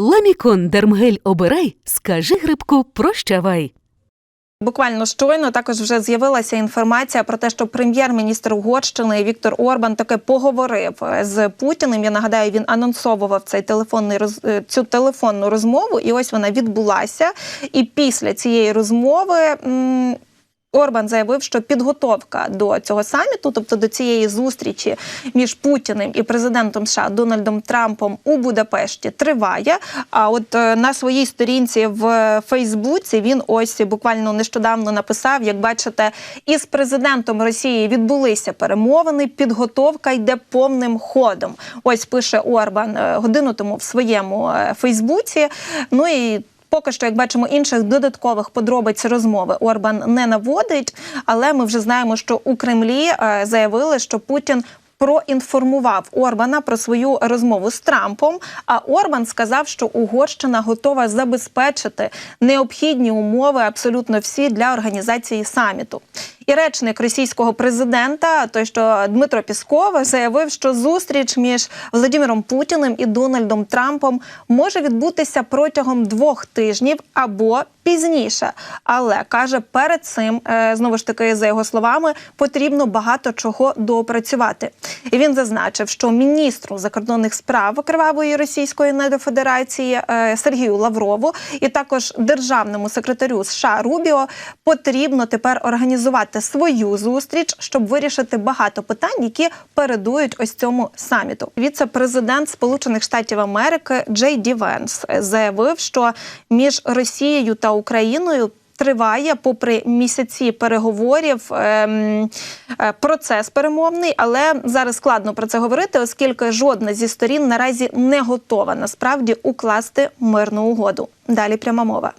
Ламікон Дермгель обирай, скажи грибку прощавай. Буквально щойно також вже з'явилася інформація про те, що прем'єр-міністр Угорщини Віктор Орбан таки поговорив з Путіним. Я нагадаю, він анонсовував цей телефонний роз... е, цю телефонну розмову, і ось вона відбулася. І після цієї розмови. м, Орбан заявив, що підготовка до цього саміту, тобто до цієї зустрічі між Путіним і президентом США Дональдом Трампом у Будапешті, триває. А от е, на своїй сторінці в Фейсбуці він ось буквально нещодавно написав: як бачите, із президентом Росії відбулися перемовини. Підготовка йде повним ходом. Ось пише Орбан е, годину тому в своєму е, Фейсбуці. Ну і Поки що, як бачимо, інших додаткових подробиць розмови Орбан не наводить, але ми вже знаємо, що у Кремлі е, заявили, що Путін. Проінформував Орбана про свою розмову з Трампом. А Орбан сказав, що Угорщина готова забезпечити необхідні умови абсолютно всі для організації саміту. І речник російського президента, той що Дмитро Пісков, заявив, що зустріч між Володимиром Путіним і Дональдом Трампом може відбутися протягом двох тижнів або пізніше. Але каже, перед цим е, знову ж таки, за його словами, потрібно багато чого доопрацювати. І він зазначив, що міністру закордонних справ Кривавої Російської Недофедерації е, Сергію Лаврову і також державному секретарю США Рубіо потрібно тепер організувати свою зустріч, щоб вирішити багато питань, які передують ось цьому саміту. Віце-президент Сполучених Штатів Америки Джей Ді Венс заявив, що між Росією та Україною. Триває, попри місяці переговорів, ем, е, процес перемовний, але зараз складно про це говорити, оскільки жодна зі сторін наразі не готова насправді укласти мирну угоду. Далі пряма мова.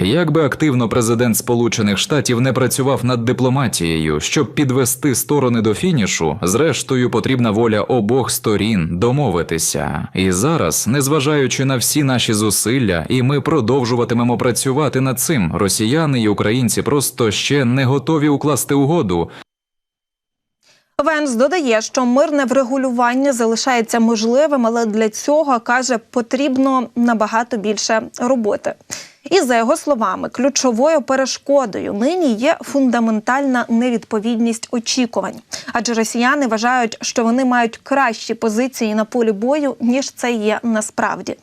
Як би активно президент Сполучених Штатів не працював над дипломатією, щоб підвести сторони до фінішу, зрештою потрібна воля обох сторін домовитися. І зараз, незважаючи на всі наші зусилля, і ми продовжуватимемо працювати над цим, росіяни і українці просто ще не готові укласти угоду, Венс додає, що мирне врегулювання залишається можливим, але для цього каже, потрібно набагато більше роботи. І за його словами, ключовою перешкодою нині є фундаментальна невідповідність очікувань, адже росіяни вважають, що вони мають кращі позиції на полі бою ніж це є насправді.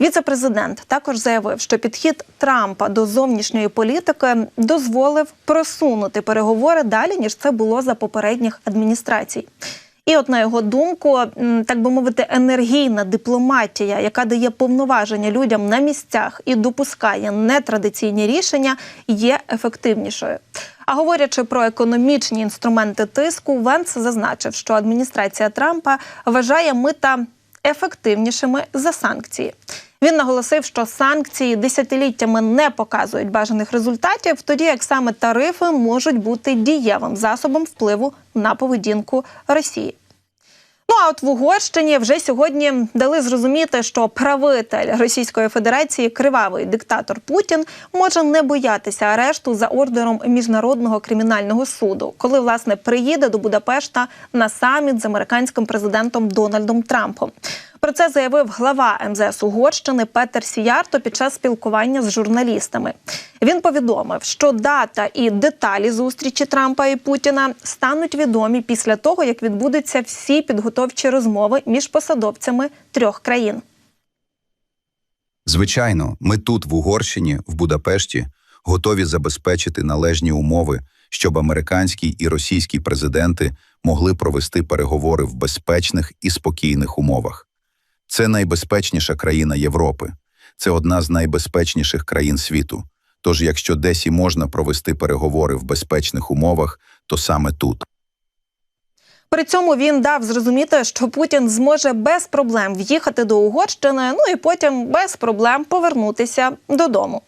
Віце-президент також заявив, що підхід Трампа до зовнішньої політики дозволив просунути переговори далі ніж це було за попередніх адміністрацій. І, от на його думку, так би мовити, енергійна дипломатія, яка дає повноваження людям на місцях і допускає нетрадиційні рішення, є ефективнішою. А говорячи про економічні інструменти тиску, Венс зазначив, що адміністрація Трампа вважає мита ефективнішими за санкції. Він наголосив, що санкції десятиліттями не показують бажаних результатів, тоді як саме тарифи можуть бути дієвим засобом впливу на поведінку Росії. Ну а от в Угорщині вже сьогодні дали зрозуміти, що правитель Російської Федерації, кривавий диктатор Путін, може не боятися арешту за ордером міжнародного кримінального суду, коли власне приїде до Будапешта на саміт з американським президентом Дональдом Трампом. Про це заявив глава МЗС Угорщини Петер Сіярто під час спілкування з журналістами. Він повідомив, що дата і деталі зустрічі Трампа і Путіна стануть відомі після того, як відбудуться всі підготовчі розмови між посадовцями трьох країн. Звичайно, ми тут, в Угорщині, в Будапешті, готові забезпечити належні умови, щоб американський і російський президенти могли провести переговори в безпечних і спокійних умовах. Це найбезпечніша країна Європи. Це одна з найбезпечніших країн світу. Тож, якщо десь і можна провести переговори в безпечних умовах, то саме тут. При цьому він дав зрозуміти, що Путін зможе без проблем в'їхати до Угорщини, ну і потім без проблем повернутися додому.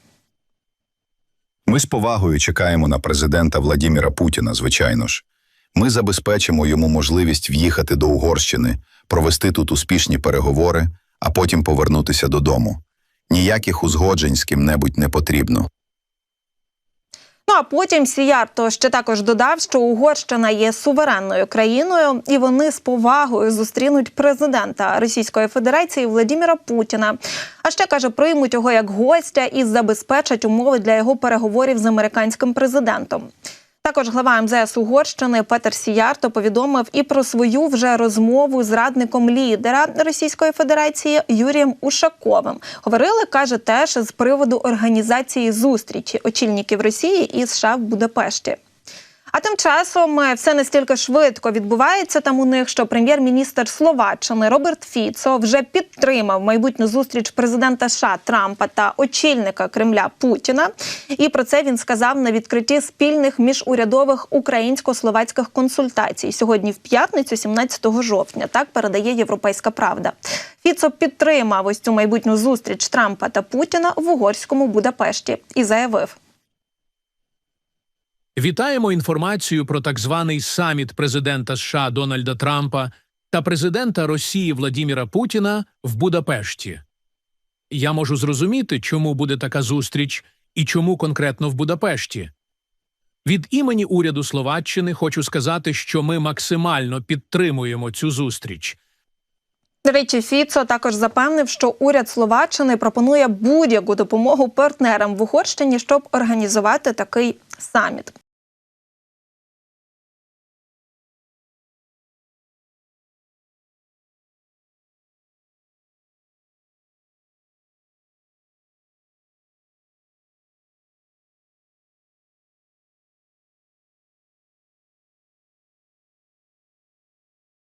Ми з повагою чекаємо на президента Владіміра Путіна, звичайно ж. Ми забезпечимо йому можливість в'їхати до Угорщини, провести тут успішні переговори, а потім повернутися додому. Ніяких узгоджень з ким-небудь не потрібно. Ну а потім Сіярто ще також додав, що Угорщина є суверенною країною, і вони з повагою зустрінуть президента Російської Федерації Владимира Путіна. А ще каже, приймуть його як гостя і забезпечать умови для його переговорів з американським президентом. Також глава МЗС Угорщини Петер Сіярто повідомив і про свою вже розмову з радником лідера Російської Федерації Юрієм Ушаковим. Говорили, каже, теж з приводу організації зустрічі очільників Росії і США в Будапешті. А тим часом е, все настільки швидко відбувається там у них, що прем'єр-міністр Словаччини Роберт Фіцо вже підтримав майбутню зустріч президента США Трампа та очільника Кремля Путіна. І про це він сказав на відкритті спільних міжурядових українсько-словацьких консультацій сьогодні в п'ятницю, 17 жовтня. Так передає Європейська Правда. Фіцо підтримав ось цю майбутню зустріч Трампа та Путіна в угорському Будапешті і заявив. Вітаємо інформацію про так званий саміт президента США Дональда Трампа та президента Росії Владіміра Путіна в Будапешті. Я можу зрозуміти, чому буде така зустріч і чому конкретно в Будапешті. Від імені уряду Словаччини хочу сказати, що ми максимально підтримуємо цю зустріч. До речі, Фіцо також запевнив, що уряд Словаччини пропонує будь-яку допомогу партнерам в Угорщині, щоб організувати такий саміт.